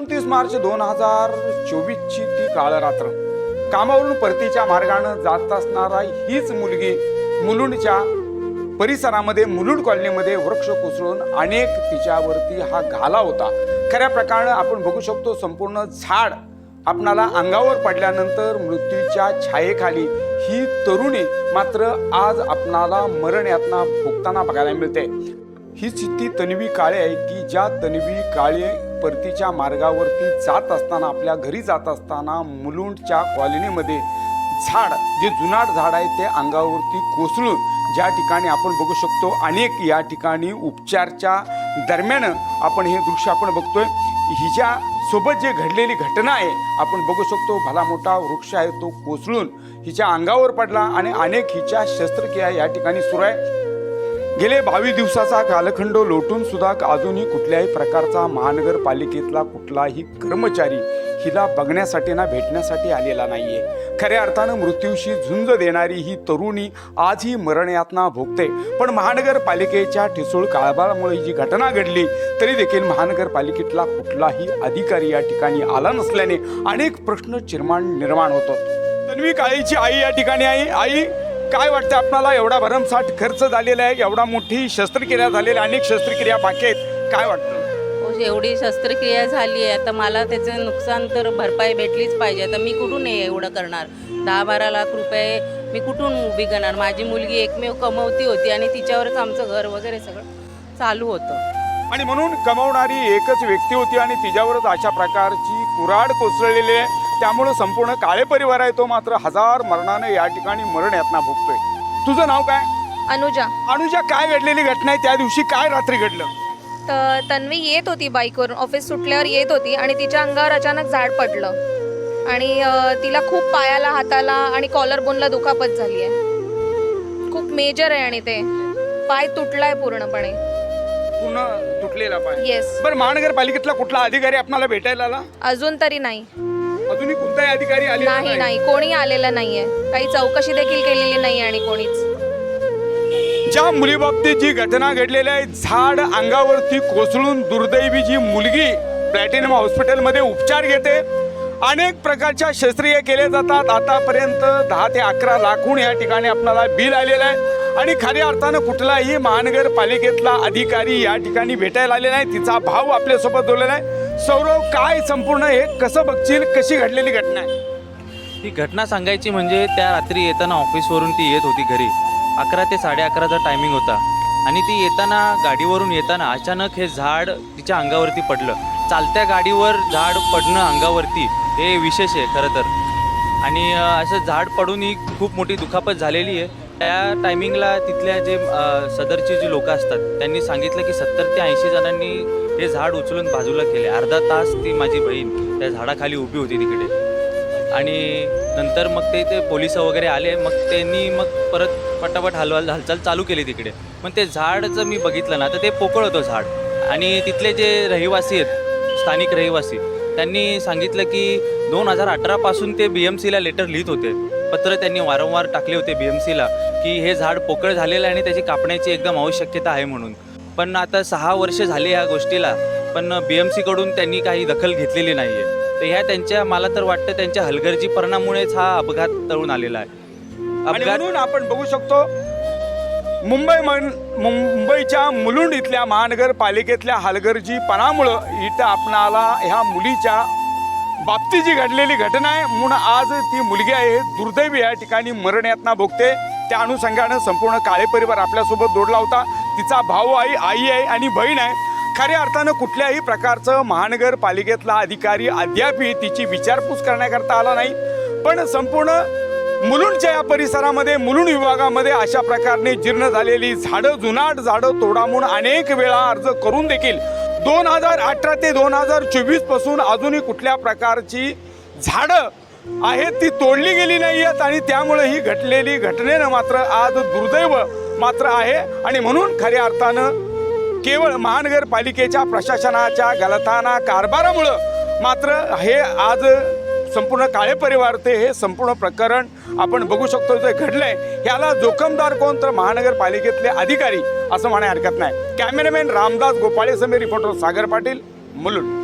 एकोणतीस मार्च दोन हजार चोवीसची ती काळ रात्र कामावरून परतीच्या मार्गानं जात असणारा हीच मुलगी मुलुंडच्या परिसरामध्ये मुलुंड कॉलनीमध्ये वृक्ष कोसळून अनेक तिच्यावरती हा घाला होता. खऱ्या प्रकारानं आपण बघू शकतो संपूर्ण झाड आपणाला अंगावर पडल्यानंतर मृत्यूच्या छायेखाली ही तरुणी मात्र आज आपणाला मरण यातना भोगताना बघायला मिळते. हीच ती तन्वी काळे आहे की ज्या तन्वी काळे परतीच्या मार्गावरती जात असताना आपल्या घरी जात असताना मुलुंडच्या कॉलनीमध्ये झाड जे जुनाट झाड आहे ते अंगावरती कोसळून ज्या ठिकाणी आपण बघू शकतो अनेक या ठिकाणी उपचारच्या दरम्यान आपण हे दृश्य आपण बघतोय. हिच्या सोबत जे घडलेली घटना आहे आपण बघू शकतो भला मोठा वृक्ष आहे तो कोसळून हिच्या अंगावर पडला आणि अनेक हिच्या शस्त्रक्रिया या ठिकाणी सुरू आहे. गेले बावीस दिवसाचा कालखंड लोटून सुद्धा अजूनही कुठल्याही प्रकारचा महानगरपालिकेतला कुठलाही कर्मचारी हिला बघण्यासाठी ना भेटण्यासाठी आलेला नाहीये. खऱ्या अर्थानं मृत्यूशी झुंज देणारी ही तरुणी आजही मरणयातना भोगते. पण महानगरपालिकेच्या ठिसूळ काळबाळामुळे जी घटना घडली तरी देखील महानगरपालिकेतला कुठलाही अधिकारी या ठिकाणी आला नसल्याने अनेक प्रश्न चिरमाण निर्माण होतात तन्वी काळीची आई या ठिकाणी आहे. आई काय वाटतं आपणाला? एवढा भरमसाठ खर्च झालेला आहे एवढा मोठी शस्त्रक्रिया झालेल्या अनेक शस्त्रक्रिया बाकी आहेत. काय वाटतं? हो, एवढी शस्त्रक्रिया झाली आहे. आता मला त्याचं नुकसान तर भरपाई भेटलीच पाहिजे. आता मी कुठून हे एवढं करणार? दहा बारा लाख रुपये मी कुठून उभी करणार? माझी मुलगी एकमेव कमवती होती आणि तिच्यावरच आमचं घर वगैरे सगळं चालू होतं. आणि म्हणून कमवणारी एकच व्यक्ती होती आणि तिच्यावरच अशा प्रकारची कुराड कोसळलेली आहे. त्यामुळं संपूर्ण काळे परिवार आहे तो मात्र हजार मरणाने या ठिकाणी मरण यातना भोगतोय. तुझं नाव काय? अनुजा. अनुजा काय घडलेली घटना आहे? त्या दिवशी काय रात्री घडलं? तर तन्वी येत होती बाईकवरून. ऑफिस सुटल्यावर येत होती आणि तिच्या अंगावर अचानक झाड पडलं. आणि अ, तिला खूप पायाला हाताला आणि कॉलर बोनला दुखापत झाली आहे खूप मेजर आहे आणि ते. पाय तुटलाय पूर्णपणे. पुन्हा तुटलेला पाय. येस बरं महानगरपालिकेतला कुठला अधिकारी आपल्याला भेटायला आला? अजून तरी नाही. अजूनही कोणताही अधिकारी आले नाही नाही. कोणी आलेलं नाहीये. काही चौकशी देखील केलेली नाही आणि कोणीच. ज्या मुलीबाबतीत जी घटना घडलेली आहे झाड अंगावरती कोसळून दुर्दैवी जी मुलगी प्लॅटिनम हॉस्पिटलमध्ये उपचार घेते अनेक प्रकारच्या शस्त्रीय केले जातात. आतापर्यंत दहा ते अकरा लाखून या ठिकाणी आपल्याला बिल आलेलं आहे. आणि खऱ्या अर्थानं कुठलाही महानगरपालिकेतला अधिकारी या ठिकाणी भेटायला आलेला आहे तिचा भाव आपल्यासोबत जोडलेला आहे. सौरव काय संपूर्ण हे कसं बघशील? कशी घडलेली घटना आहे? ती घटना सांगायची म्हणजे त्या रात्री येताना ऑफिसवरून ती येत होती घरी. अकरा ते साडे अकराचा टायमिंग होता. आणि ती येताना गाडीवरून येताना अचानक हे झाड तिच्या अंगावरती पडलं. चालत्या गाडीवर झाड पडणं अंगावरती हे विशेष आहे खरं तर. आणि असं झाड पडून ही खूप मोठी दुखापत झालेली आहे. त्या टायमिंगला तिथल्या जे सदरचे सदरची जी लोकं असतात त्यांनी सांगितलं की सत्तर ते ऐंशी जणांनी हे झाड उचलून बाजूला केले. अर्धा तास ती माझी बहीण त्या झाडाखाली उभी होती तिकडे. आणि नंतर मग ते ते पोलीस वगैरे आले. मग त्यांनी मग परत पटापट हलवाल हालचाल चालू केली तिकडे. पण ते झाड जर मी बघितलं ना तर ते पोकळ होतं झाड. आणि तिथले जे रहिवासी आहेत स्थानिक रहिवासी त्यांनी सांगितलं की दोन हजार अठरापासून ते बी एम सीला लेटर लिहित होते. पत्र त्यांनी वारंवार टाकले होते बी एम सीला की हे झाड पोकळ झालेलं आहे आणि त्याची कापण्याची एकदम आवश्यकता आहे म्हणून. पण आता सहा वर्ष झाली ह्या गोष्टीला पण बी एम सीकडून त्यांनी काही दखल घेतलेली नाही आहे तर ह्या त्यांच्या मला तर वाटतं त्यांच्या हलगर्जीपणामुळेच हा अपघात तळून आलेला आहे. अपघात म्हणून आपण बघू शकतो मुंबई मन- मुंबईच्या मुलुंड इथल्या महानगरपालिकेतल्या हलगर्जीपणामुळं इथं आपणाला ह्या मुलीच्या बाबतीत जी घडलेली घटना आहे. म्हणून आज ती मुलगी आहे दुर्दैवी या ठिकाणी मरणयातना भोगते. त्या अनुषंगानं संपूर्ण काळे परिवार आपल्यासोबत जोडला होता. तिचा भाऊ आहे आई आहे आणि बहीण आहे. खऱ्या अर्थानं कुठल्याही प्रकारचं महानगरपालिकेतला अधिकारी अद्यापही तिची विचारपूस करण्याकरता आला नाही. पण संपूर्ण मुलुंडच्या या परिसरामध्ये मुलुंड विभागामध्ये अशा प्रकारे जीर्ण झालेली झाडं जुनाट झाडं तोडामून अनेक वेळा अर्ज करून देखील दोन हजार अठरा ते दोन हजार चोवीसपासून अजूनही कुठल्या प्रकारची झाडं आहेत ती तोडली गेली नाही आहेत आणि त्यामुळे ही घटलेली घटनेनं मात्र आज दुर्दैव मात्र आहे. आणि म्हणून खऱ्या अर्थानं केवळ महानगरपालिकेच्या प्रशासनाच्या गलथाना कारभारामुळं मात्र हे आज संपूर्ण काळे परिवार ते हे संपूर्ण प्रकरण आपण बघू शकतो जे घडलंय याला जोखमदार कोण तर महानगरपालिकेतले अधिकारी असं म्हणाय हरकत नाही. कॅमेरामॅन रामदास गोपाळे समे रिपोर्टर सागर पाटील मुलुंड.